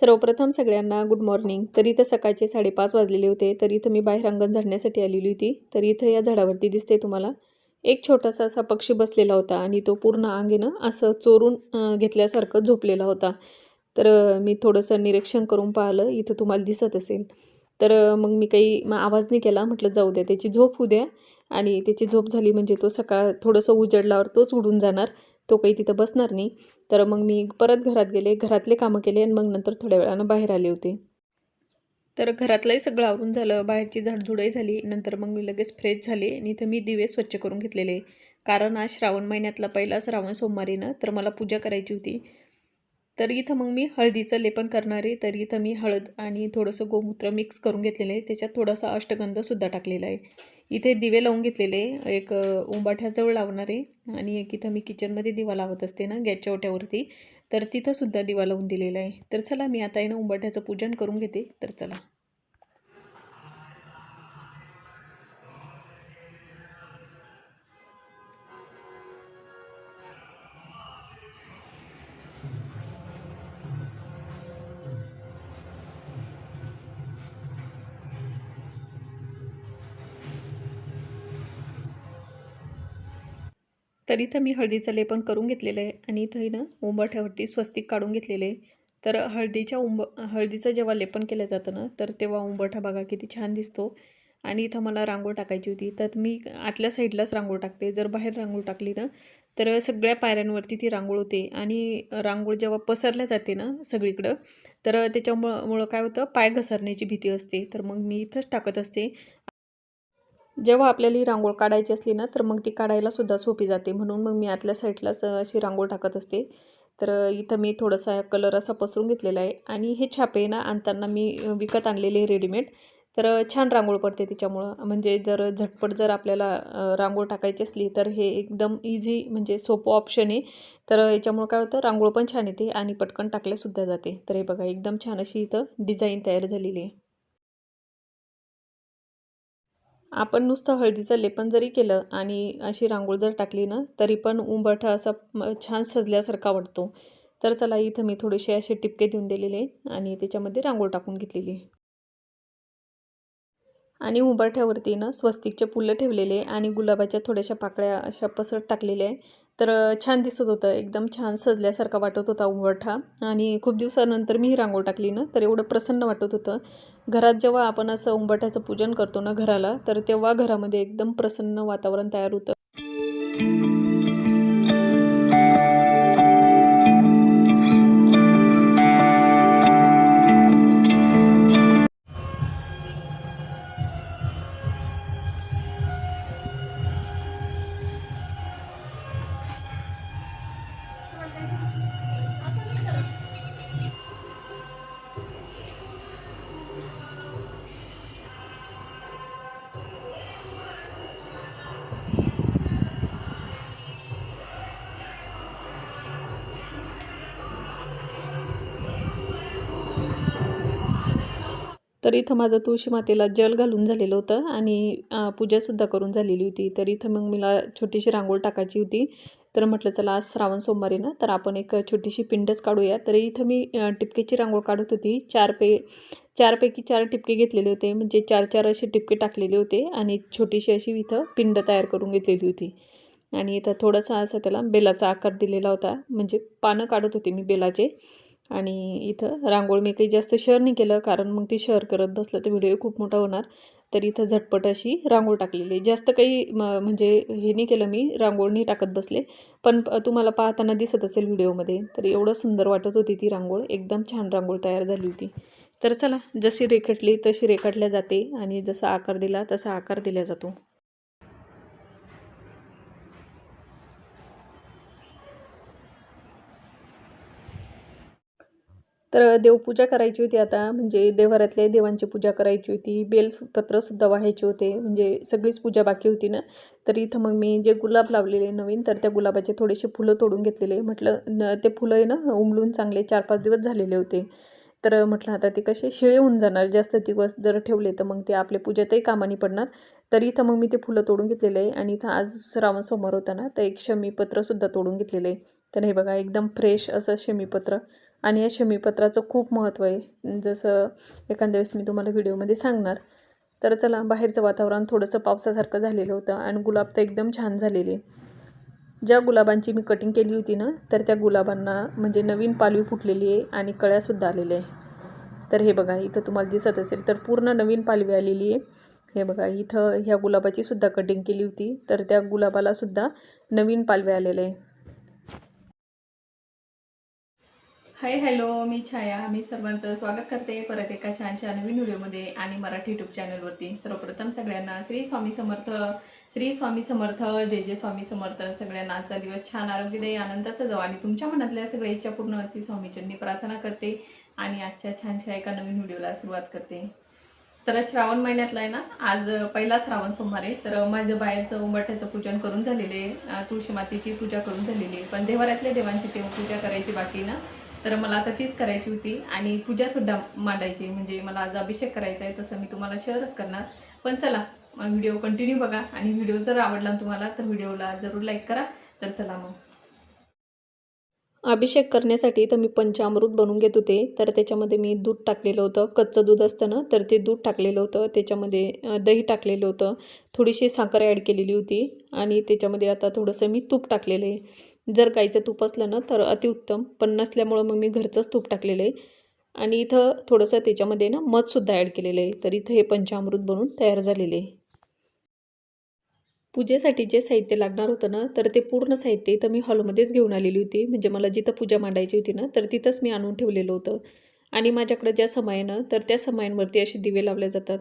सर्वप्रथम सगळ्यांना good morning तर इथं सकाळचे साडेपाच वाजलेले होते तर इथं मी बाहेर अंगण झाडण्यासाठी आलेली होती तर इथं या झाडावरती दिसते तुम्हाला. एक छोटासा असा पक्षी बसलेला होता आणि तो पूर्ण अंगेनं असं चोरून घेतल्यासारखं झोपलेला होता. तर मी थोडंसं निरीक्षण करून पाहिलं इथं तुम्हाला दिसत असेल. तर मग मी काही मग आवाज नाही केला म्हटलं जाऊ द्या त्याची झोप होऊ द्या. आणि त्याची झोप झाली म्हणजे तो सकाळ थोडंसं उजडल्यावर तोच उडून जाणार. तो काही तिथं बसणार नाही. तर मग मी परत घरात गेले घरातले कामं केले आणि मग नंतर थोड्या वेळानं बाहेर आले होते. तर घरातलंही सगळं आवरून झालं. बाहेरची झाडझुडही झाली. नंतर मग मी लगेच फ्रेश झाले आणि इथं मी दिवे स्वच्छ करून घेतलेले. कारण आज श्रावण महिन्यातला पहिला श्रावण सोमवारीनं तर मला पूजा करायची होती. तर इथं मग मी हळदीचं लेपन करणारे तर इथं मी हळद आणि थोडंसं गोमूत्र मिक्स करून घेतलेलं आहे. त्याच्यात थोडासा अष्टगंधसुद्धा टाकलेला आहे. इथे दिवे लावून घेतलेले. एक उंबाठ्याजवळ लावणार आहे. आणि एक इथं मी किचनमध्ये दिवा लावत असते ना गॅसच्या ओट्यावरती. तर तिथंसुद्धा दिवा लावून दिलेला आहे. तर चला मी आता आहे ना उंबाठ्याचं पूजन करून घेते. तर चला. तर इथं मी हळदीचं लेपन करून घेतलेलं आहे आणि इथं ना उंबरठ्यावरती स्वस्तिक काढून घेतलेले आहे. तर हळदीच्या उंब हळदीचं जेव्हा लेपन केलं जातं ना तर तेव्हा उंबरठा बघा किती छान दिसतो. आणि इथं मला रांगोळ टाकायची होती. तर मी आतल्या साईडलाच रांगोळ टाकते. जर बाहेर रांगोळ टाकली ना तर सगळ्या पायऱ्यांवरती ती रांगोळ होते. आणि रांगोळ जेव्हा पसरल्या जाते ना सगळीकडं तर त्याच्यामुळं मुळं काय होतं? पाय घसरण्याची भीती असते. तर मग मी इथंच टाकत असते. जेव्हा आपल्याला ही रांगोळ काढायची असली ना तर मग ती काढायला सुद्धा सोपी जाते. म्हणून मग मी आतल्या साईडलाच अशी रांगोळ टाकत असते. तर इथं मी थोडासा कलर असा पसरून घेतलेला आहे. आणि हे छापे ना आणताना मी विकत आणलेले रेडीमेड. तर छान रांगोळ पडते त्याच्यामुळं म्हणजे जर झटपट जर आपल्याला रांगोळ टाकायची असली तर हे एकदम इझी म्हणजे सोपं ऑप्शन आहे. तर याच्यामुळं काय होतं रांगोळ पण छान येते आणि पटकन टाकल्यासुद्धा जाते. तर हे बघा एकदम छान अशी इथं डिझाईन तयार झालेली आहे. आपण नुसतं हळदीचं लेपन जरी केलं आणि अशी रांगोळ जर टाकली ना तरी पण उंबरठा असा म- छान सजल्यासारखा वाटतो. तर चला इथं मी थोडेसे असे टिपके देऊन दिलेले आणि त्याच्यामध्ये रांगोळ टाकून घेतलेली आहे. आणि उंबरठ्यावरती ना स्वस्तिकचे फुलं ठेवलेले आणि गुलाबाच्या थोड्याशा पाकळ्या अशा पसरत टाकलेल्या आहे. तर छान दिसत होतं. एकदम छान सजल्यासारखा वाटत होता उंबरठा. आणि खूप दिवसानंतर मी ही रांगोळ टाकली ना तर एवढं प्रसन्न वाटत होतं. घरात जेव्हा आपण असं उंबरठ्याचं पूजन करतो ना घराला तर तेव्हा घरामध्ये एकदम प्रसन्न वातावरण तयार होतं. तर इथं माझं तुळशी मातेला जल घालून झालेलं होतं आणि पूजासुद्धा करून झालेली होती. तर इथं मग मला छोटीशी रांगोळ टाकायची होती. तर म्हटलं चला आज श्रावण सोमवारी ना तर आपण एक छोटीशी पिंडच काढूया. तर इथं मी टिपकेची रांगोळ काढत होती. चार पे चारपैकी चार टिपके घेतलेले होते. म्हणजे चार चार असे टिपके टाकलेले होते आणि छोटीशी अशी इथं पिंड तयार करून घेतलेली होती. आणि इथं थोडासा असा त्याला बेलाचा आकार दिलेला होता. म्हणजे पानं काढत होते मी बेलाचे. आणि इथं रांगोळ मी काही जास्त शेअर नाही केलं कारण मग ती शेअर करत बसलं तर व्हिडिओ खूप मोठा होणार. तर इथं झटपट अशी रांगोळ टाकलेली. जास्त काही म- म्हणजे हे नाही केलं मी रांगोळ नाही टाकत बसले. पण तुम्हाला पाहताना दिसत असेल व्हिडिओमध्ये तर एवढं सुंदर वाटत होती ती रांगोळ. एकदम छान रांगोळ तयार झाली होती. तर चला जशी रेखाटली तशी रेखाटल्या जाते आणि जसा आकार दिला तसा आकार दिला जातो. तर देवपूजा करायची होती आता. म्हणजे देवघरातल्या देवांची पूजा करायची होती. बेलपत्रसुद्धा व्हायचे होते. म्हणजे सगळीच पूजा बाकी होती ना. तर इथं मग मी जे गुलाब लावलेले नवीन तर त्या गुलाबाचे थोडेसे फुलं तोडून घेतलेले. म्हटलं न ते फुलं आहे ना उमलून चांगले चार पाच दिवस झालेले होते. तर म्हटलं आता ते कसे शिळे होऊन जाणार. जास्त दिवस जर ठेवले तर मग ते आपल्या पूजेतही कामानी पडणार. तर इथं मग मी ते फुलं तोडून घेतलेले आहे. आणि इथं आज श्रावण सोमवार होता ना तर एक शमीपत्रसुद्धा तोडून घेतलेलं आहे. तर हे बघा एकदम फ्रेश असं शमीपत्र. आणि या शमीपत्राचं खूप महत्त्व आहे. जसं एखाद्या वेळेस मी तुम्हाला व्हिडिओमध्ये सांगणार. तर चला बाहेरचं वातावरण थोडंसं पावसासारखं झालेलं होतं आणि गुलाब तर एकदम छान झालेले. ज्या गुलाबांची मी कटिंग केली होती ना तर त्या गुलाबांना म्हणजे नवीन पालवी फुटलेली आहे आणि कळ्यासुद्धा आलेल्या आहे. तर हे बघा इथं तुम्हाला दिसत असेल तर पूर्ण नवीन पालवी आलेली आहे. हे बघा इथं ह्या गुलाबाची सुद्धा कटिंग केली होती तर त्या गुलाबालासुद्धा नवीन पालवे आलेले आहे. हाय हॅलो मी छाया. मी सर्वांचं स्वागत करते परत एका छानशा नवीन व्हिडिओमध्ये आणि मराठी यूट्यूब चॅनलवरती सर्वप्रथम सगळ्यांना श्री स्वामी समर्थ श्री स्वामी समर्थ जय जय स्वामी समर्थ. सगळ्यांना आजचा दिवस छान आरोग्यदायी आनंदाचा जाऊ आणि तुमच्या मनातल्या सगळ्या इच्छा पूर्ण अशी स्वामीचरणी प्रार्थना करते आणि आजच्या छानशा एका नवीन व्हिडिओला सुरुवात करते. तर श्रावण महिन्यातला आहे ना? आज पहिला श्रावण सोमवार आहे. तर माझं बाहेरचं उंबरठ्याचं पूजन करून झालेले आहे. तुळशी मातीची पूजा करून झालेली आहे. पण देवाऱ्यातल्या देवांची तेव्हा पूजा करायची बाकी ना? तर मला आता तीच करायची होती आणि पूजासुद्धा मांडायची म्हणजे मला आज अभिषेक करायचा आहे तसं मी तुम्हाला शेअरच करणार. पण चला व्हिडिओ कंटिन्यू बघा आणि व्हिडिओ जर आवडला तुम्हाला तर व्हिडिओला जरूर लाईक करा. तर चला मग. अभिषेक करण्यासाठी तर मी पंचामृत बनवून घेत होते तर त्याच्यामध्ये मी दूध टाकलेलं होतं. कच्चं दूध असतं ना तर ते दूध टाकलेलं होतं. त्याच्यामध्ये दही टाकलेलं होतं. थोडीशी साखर ॲड केलेली होती आणि त्याच्यामध्ये आता थोडंसं मी तूप टाकलेलं आहे. जर गाईचं तूप असलं ना तर अतिउत्तम पण नसल्यामुळं मग मी घरचंच तूप टाकलेलं आहे. आणि इथं थोडंसं त्याच्यामध्ये ना मधसुद्धा ॲड केलेलं आहे. तर इथं हे पंचामृत बनवून तयार झालेले आहे. पूजेसाठी जे साहित्य लागणार होतं ना तर ते पूर्ण साहित्य इथं मी हॉलमध्येच घेऊन आलेली होती. म्हणजे मला जिथं पूजा मांडायची होती ना तर तिथंच मी आणून ठेवलेलं होतं. आणि माझ्याकडं ज्या समय ना तर त्या समयांवरती असे दिवे लावले जातात.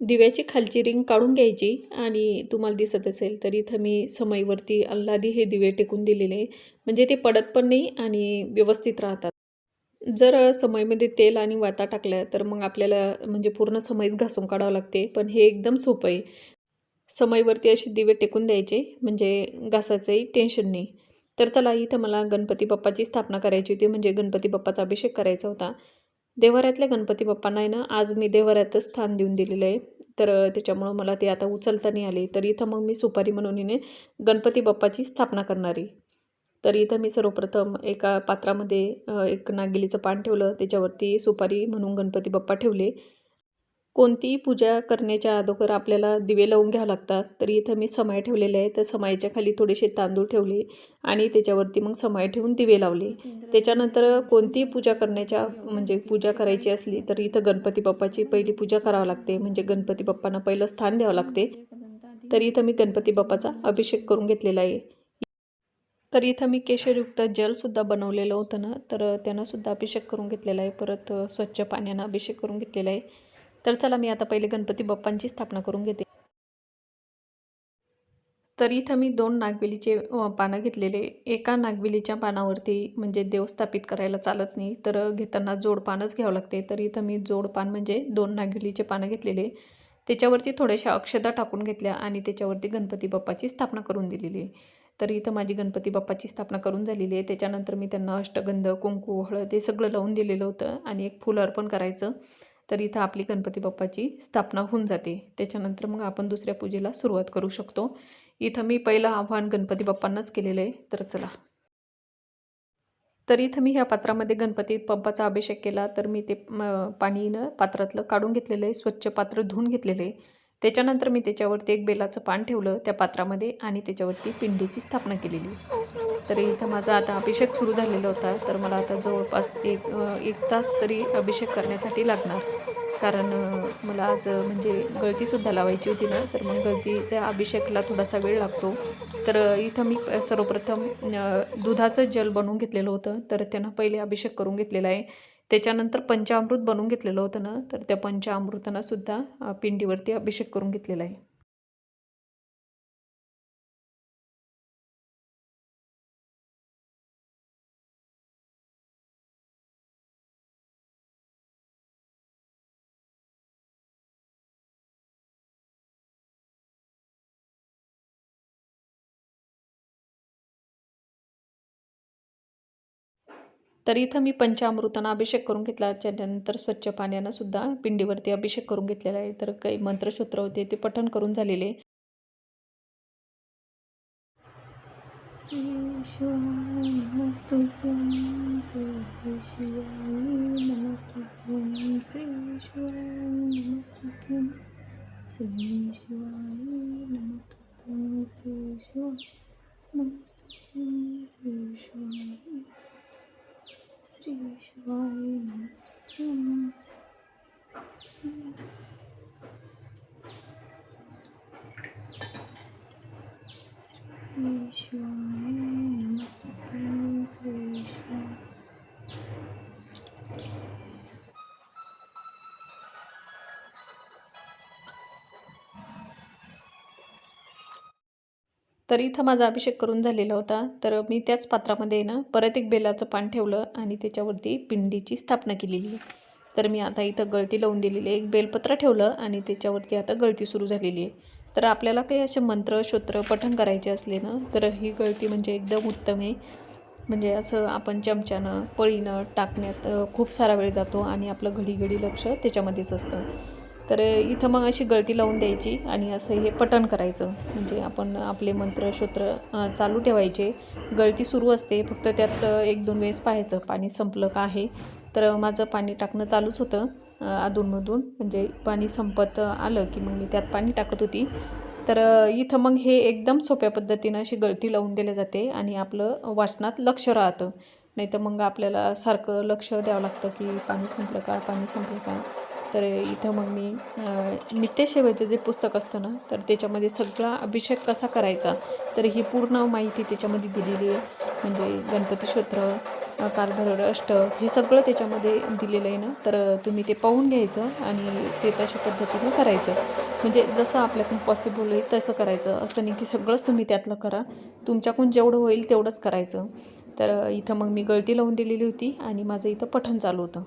दिव्याची खालची रिंग काढून घ्यायची आणि तुम्हाला दिसत असेल तर इथं मी समईवरती अल्लादी हे दिवे टेकून दिलेले म्हणजे ते पडत पण नाही आणि व्यवस्थित राहतात. जर समईमध्ये तेल आणि वाता टाकल्या तर मग आपल्याला म्हणजे पूर्ण समईत घासून काढावं लागते पण हे एकदम सोपं आहे. समईवरती असे दिवे टेकून द्यायचे म्हणजे घासाचंही टेन्शन नाही. तर चला इथं मला गणपती बाप्पाची स्थापना करायची होती म्हणजे गणपती बाप्पाचा अभिषेक करायचा होता. देवाऱ्यातल्या गणपती बाप्पांना आहे ना आज मी देवऱ्यातच स्थान देऊन दिलेलं आहे. तर त्याच्यामुळं मला ते आता उचलता नाही आले. तर इथं मग मी सुपारी म्हणून हिने गणपती बाप्पाची स्थापना करणारी. तर इथं मी सर्वप्रथम एका पात्रामध्ये एक नागिलीचं पान ठेवलं. त्याच्यावरती सुपारी म्हणून गणपती बाप्पा ठेवले. कोणतीही पूजा करण्याच्या अगोदर आपल्याला दिवे लावून घ्यावं लागतात. तर इथं मी समाय ठेवलेले आहे तर समाईच्या खाली थोडेसे तांदूळ ठेवले आणि त्याच्यावरती मग समाय ठेवून दिवे लावले. त्याच्यानंतर कोणतीही पूजा करण्याच्या म्हणजे पूजा करायची असली तर इथं गणपती बाप्पाची पहिली पूजा करावं लागते. म्हणजे गणपती बाप्पांना पहिलं स्थान द्यावं लागते. तर इथं मी गणपती बाप्पाचा अभिषेक करून घेतलेला आहे. तर इथं मी केशरयुक्त जलसुद्धा बनवलेलं होतं ना तर त्यानंसुद्धा अभिषेक करून घेतलेला आहे. परत स्वच्छ पाण्यानं अभिषेक करून घेतलेला आहे. तर चला मी आता पहिले गणपती बाप्पांची स्थापना करून घेते. तर इथं मी दोन नागवेलीचे पानं घेतलेले. एका नागवेलीच्या पानावरती म्हणजे देव स्थापित करायला चालत नाही तर घेताना जोड पानच घ्यावं लागते. तर इथं मी जोड पान म्हणजे दोन नागवेलीचे पानं घेतलेले. त्याच्यावरती थोड्याशा अक्षदा टाकून घेतल्या आणि त्याच्यावरती गणपती बाप्पाची स्थापना करून दिलेली आहे. तर इथं माझी गणपती बाप्पाची स्थापना करून झालेली आहे. त्याच्यानंतर मी त्यांना अष्टगंध कुंकू हळद हे सगळं लावून दिलेलं होतं आणि एक फुलं अर्पण करायचं. तर इथं आपली गणपती बाप्पाची स्थापना होऊन जाते. त्याच्यानंतर मग आपण दुसऱ्या पूजेला सुरुवात करू शकतो. इथं मी पहिलं आव्हान गणपती बाप्पांनाच केलेलं आहे. तर चला. तर इथं मी ह्या पात्रामध्ये गणपती बाप्पाचा अभिषेक केला. तर मी ते पाणीनं पात्रातलं काढून घेतलेलं आहे. स्वच्छ पात्र धुवून घेतलेलं आहे. त्याच्यानंतर मी त्याच्यावरती एक बेलाचं पान ठेवलं त्या पात्रामध्ये आणि त्याच्यावरती पिंडीची स्थापना केलेली. तर इथं माझा आता अभिषेक सुरू झालेला होता. तर मला आता जवळपास एक एक तास तरी अभिषेक करण्यासाठी लागणार. कारण मला आज म्हणजे गळतीसुद्धा लावायची होती ना तर मग गळतीच्या अभिषेकला थोडासा वेळ लागतो. तर इथं मी सर्वप्रथम दुधाचं जल बनवून घेतलेलं होतं. तर त्यानं पहिले अभिषेक करून घेतलेला आहे. त्याच्यानंतर पंचामृत बनवून घेतलेलं होतं ना तर त्या पंचामृतांनासुद्धा पिंडीवरती अभिषेक करून घेतलेला आहे. तर इथं मी पंचामृतांना अभिषेक करून घेतला त्याच्यानंतर स्वच्छ पाण्यानं सुद्धा पिंडीवरती अभिषेक करून घेतलेला आहे तर काही मंत्रसूत्र होते ते पठण करून झालेले शिवाय श्री настоящего и наступленного. Встречу и наступленного. Встречу. तर इथं माझा अभिषेक करून झालेला होता. तर मी त्याच पात्रामध्ये ना परत एक बेलाचं पान ठेवलं आणि त्याच्यावरती पिंडीची स्थापना केलेली. तर मी आता इथं गळती लावून दिलेली आहे. एक बेलपत्र ठेवलं आणि त्याच्यावरती आता गळती सुरू झालेली आहे. तर आपल्याला काही असे मंत्र श्रोत्र पठण करायचे असले ना तर ही गळती म्हणजे एकदम उत्तम आहे. म्हणजे असं आपण चमच्यानं पळीनं टाकण्यात खूप सारा वेळ जातो आणि आपलं घडी घडी लक्ष त्याच्यामध्येच असतं. तर इथं मग अशी गळती लावून द्यायची आणि असं हे पटण करायचं. म्हणजे आपण आपले मंत्र श्रोत्र चालू ठेवायचे. गळती सुरू असते. फक्त त्यात एक दोन वेळेस पाहायचं. पाणी संपलं का आहे? तर माझं पाणी टाकणं चालूच होतं अधूनमधून. म्हणजे पाणी संपत आलं की मग मी त्यात पाणी टाकत होती. तर इथं मग हे एकदम सोप्या पद्धतीनं अशी गळती लावून दिली जाते आणि आपलं वाचनात लक्ष राहतं. नाही तर मग आपल्याला सारखं लक्ष द्यावं लागतं की पाणी संपलं का? पाणी संपलं का? तर इथं मग मी अ, नित्यसेवेचं जे पुस्तक असतं ना तर त्याच्यामध्ये सगळा अभिषेक कसा करायचा तर ही पूर्ण माहिती त्याच्यामध्ये दिलेली आहे. म्हणजे गणपती स्तोत्र कालभैरव अष्टक हे सगळं त्याच्यामध्ये दिलेलं आहे ना तर तुम्ही ते पाहून घ्यायचं आणि ते तशा पद्धतीनं करायचं. म्हणजे जसं आपल्याकडून पॉसिबल होईल तसं करायचं. असं नाही की सगळंच तुम्ही त्यातलं करा. तुमच्याकडून जेवढं होईल तेवढंच करायचं. तर इथं मग मी गळती लावून दिलेली होती आणि माझं इथं पठण चालू होतं.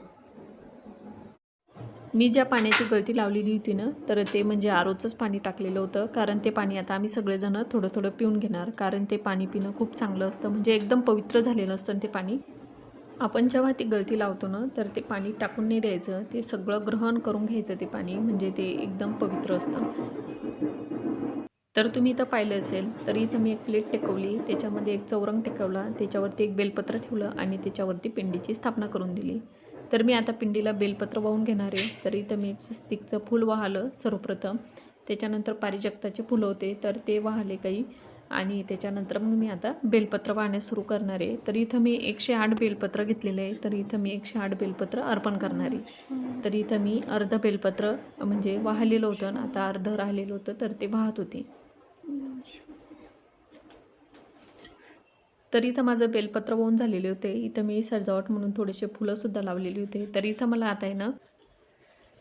मी ज्या पाण्याची गळती लावलेली होती ना तर ते म्हणजे आरोचंच पाणी टाकलेलं होतं. कारण ते पाणी आता आम्ही सगळेजणं थोडं थोडं पिऊन घेणार. कारण ते पाणी पिणं खूप चांगलं असतं. म्हणजे एकदम पवित्र झालेलं असतं ते पाणी. आपण जेव्हा ती गळती लावतो ना तर ते पाणी टाकून नाही द्यायचं. ते सगळं ग्रहण करून घ्यायचं ते पाणी. म्हणजे ते एकदम पवित्र असतं. तर तुम्ही इथं पाहिलं असेल तर इथं मी एक प्लेट टेकवली. त्याच्यामध्ये एक चौरंग टेकवला. त्याच्यावरती एक बेलपत्र ठेवलं आणि त्याच्यावरती पिंडीची स्थापना करून दिली. तर मी आता पिंडीला बेलपत्र वाहून घेणार आहे. तर इथं मी स्टिकचं फूल वाहलं सर्वप्रथम. त्याच्यानंतर पारिजक्ताचे फुलं होते तर ते वाहले काही. आणि त्याच्यानंतर मग मी आता बेलपत्र वाहण्यास सुरू करणार आहे. तर इथं मी एकशे आठ बेलपत्र घेतलेले आहे. तर इथं मी एकशे आठ बेलपत्र अर्पण करणार आहे. तर इथं मी अर्ध बेलपत्र म्हणजे वाहलेलं होतं ना आता अर्ध राहिलेलं होतं तर ते वाहत होते. तर इथं माझं बेलपत्र होऊन झालेले होते. इथं मी सजावट म्हणून थोडेसे फुलंसुद्धा लावलेली होते. तर इथं मला आता आहे ना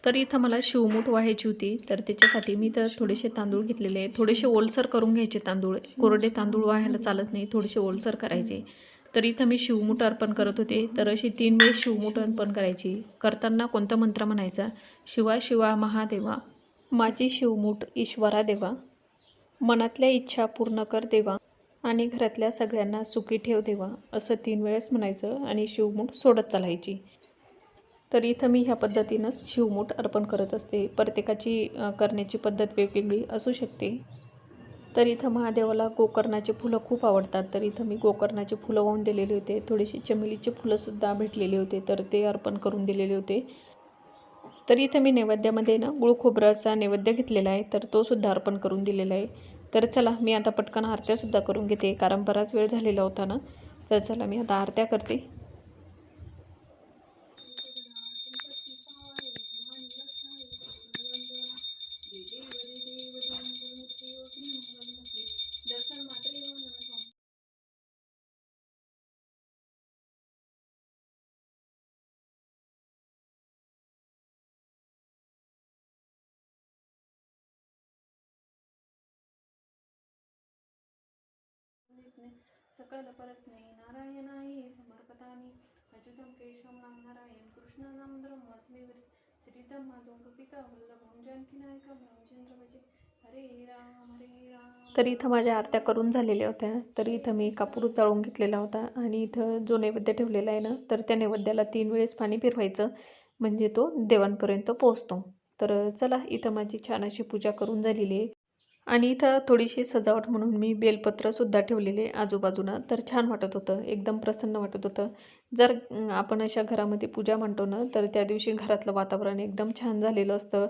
तर इथं मला शिवमूठ व्हायची होती. तर त्याच्यासाठी मी तर थोडेसे तांदूळ घेतलेले थोडेसे ओलसर करून घ्यायचे तांदूळ. कोरडे तांदूळ व्हायला चालत नाही. थोडेसे ओलसर करायचे. तर इथं मी शिवमूठ अर्पण करत होते. तर अशी तीन वेळेस शिवमूठ अर्पण करायची. करताना कोणता मंत्र म्हणायचा? शिवा शिवा महादेवा. माझी शिवमूठ ईश्वरा देवा मनातल्या इच्छा पूर्ण कर देवा. आणि घरातल्या सगळ्यांना सुखी ठेव देवा असं तीन वेळेस म्हणायचं आणि शिवमूठ सोडत चालायची. तर इथं मी ह्या पद्धतीनंच शिवमूठ अर्पण करत असते. प्रत्येकाची करण्याची पद्धत वेगवेगळी असू शकते. तर इथं महादेवाला गोकर्णाचे फुलं खूप आवडतात. तर इथं मी गोकर्णाचे फुलं वाहून दिलेले होते. थोडेसे चमेलीचे फुलंसुद्धा भेटलेले होते. तर ते अर्पण करून दिलेले होते. तर इथं मी नैवेद्यामध्ये ना गुळ खोबऱ्याचा नैवेद्य घेतलेला आहे. तर तो सुद्धा अर्पण करून दिलेला आहे. तर चला मी आता पटकन आरत्यासुद्धा करून घेते कारण बराच वेळ झालेला होता ना. तर चला मी आता आरत्या करते. रत्ने सकल परस्मै नारायणाय समर्पतानि अच्युतं केशवं नाम नारायण कृष्णानाम ब्रह्मस्मै श्रीतं माधवं कृपिका वल्लभं जानकीनायकं रामचंद्र भजे हरे राम हरे राम. तर इथं माझ्या आरत्या करून झालेल्या होत्या. तर इथं मी कापूर चाळून घेतलेला होता आणि इथं जो नैवेद्य ठेवलेला आहे ना तर त्या नैवेद्याला तीन वेळेस पाणी फिरवायचं. म्हणजे तो देवांपर्यंत पोचतो तर चला इथं माझी छान अशी पूजा करून झालेली आहे. आणि इथं थोडीशी सजावट म्हणून मी बेलपत्रसुद्धा ठेवलेले आजूबाजूनं. तर छान वाटत होतं एकदम प्रसन्न वाटत होतं. जर आपण अशा घरामध्ये पूजा म्हणतो ना तर त्या दिवशी घरातलं वातावरण एकदम छान झालेलं असतं.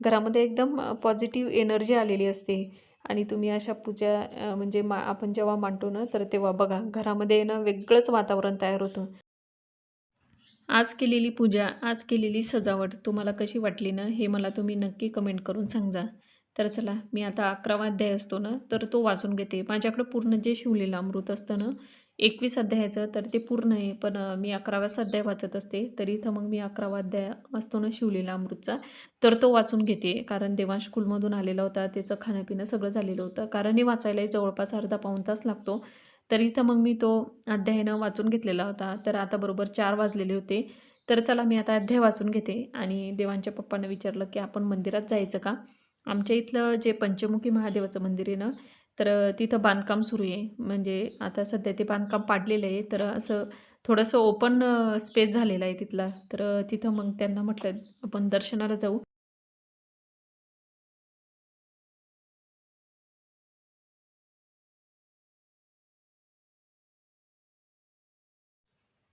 घरामध्ये एकदम पॉझिटिव्ह एनर्जी आलेली असते. आणि तुम्ही अशा पूजा म्हणजे मा आपण जेव्हा मांडतो ना तर तेव्हा बघा घरामध्ये ना वेगळंच वातावरण तयार होतं. आज केलेली पूजा आज केलेली सजावट तुम्हाला कशी वाटली ना हे मला तुम्ही नक्की कमेंट करून सांगा. तर चला मी आता अकरावा अध्याय असतो ना तर तो वाचून घेते. माझ्याकडं पूर्ण जे शिवलेलं अमृत असतं ना एकवीस अध्यायाचं तर ते पूर्ण आहे. पण मी अकराव्याच अध्याय वाचत असते तर इथं मग मी अकरावा अध्याय असतो ना शिवलेला अमृतचा. तर तो वाचून घेते कारण देवांश स्कूलमधून आलेला होता त्याचं खाणंपिणं सगळं झालेलं होतं. कारण हे वाचायलाही जवळपास अर्धा पाऊण तास लागतो. तर इथं मग मी तो अध्यायानं वाचून घेतलेला होता. तर आता बरोबर चार वाजलेले होते. तर चला मी आता अध्याय वाचून घेते. आणि देवांच्या पप्पांना विचारलं की आपण मंदिरात जायचं का? आमच्या इथलं जे पंचमुखी महादेवाचं मंदिर आहे ना तर तिथं बांधकाम सुरू आहे. म्हणजे आता सध्या ते बांधकाम पाडलेलं आहे. तर असं थोडंसं ओपन स्पेस झालेलं आहे तिथला. तर तिथं मग त्यांना म्हटलं आपण दर्शनाला जाऊ.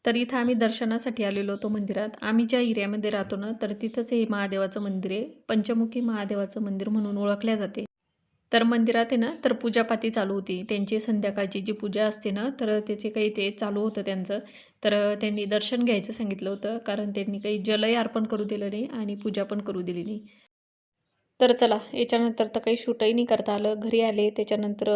तर इथं आम्ही दर्शनासाठी आलेलो होतो मंदिरात. आम्ही ज्या एरियामध्ये राहतो ना तर तिथंच हे महादेवाचं मंदिर आहे. पंचमुखी महादेवाचं मंदिर म्हणून ओळखल्या जाते. तर मंदिरात आहे ना तर पूजापाती चालू होती. त्यांची संध्याकाळची जी पूजा असते ना तर त्याचे काही ते चालू होतं त्यांचं. तर त्यांनी दर्शन घ्यायचं सांगितलं होतं कारण त्यांनी काही जलही अर्पण करू दिलं नाही आणि पूजा पण करू दिली नाही. तर चला याच्यानंतर तर काही शूटही नाही करता आलं. घरी आले त्याच्यानंतर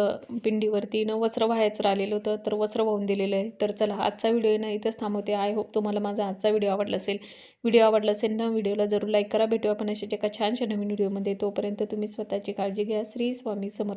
पिंडीवरती न वस्त्र व्हायचं राहिलेलं होतं तर वस्त्र वाहून दिलेलं आहे. तर चला आजचा व्हिडिओ ना इथंच थांबवते. आय होप तुम्हाला माझा आजचा व्हिडिओ आवडला असेल. व्हिडिओ आवडला असेल ना व्हिडिओला जरूर लाईक करा. भेटू आपण अशाच एका छानशा नवीन व्हिडिओमध्ये. तोपर्यंत तुम्ही स्वतःची काळजी घ्या. श्री स्वामी समर्थ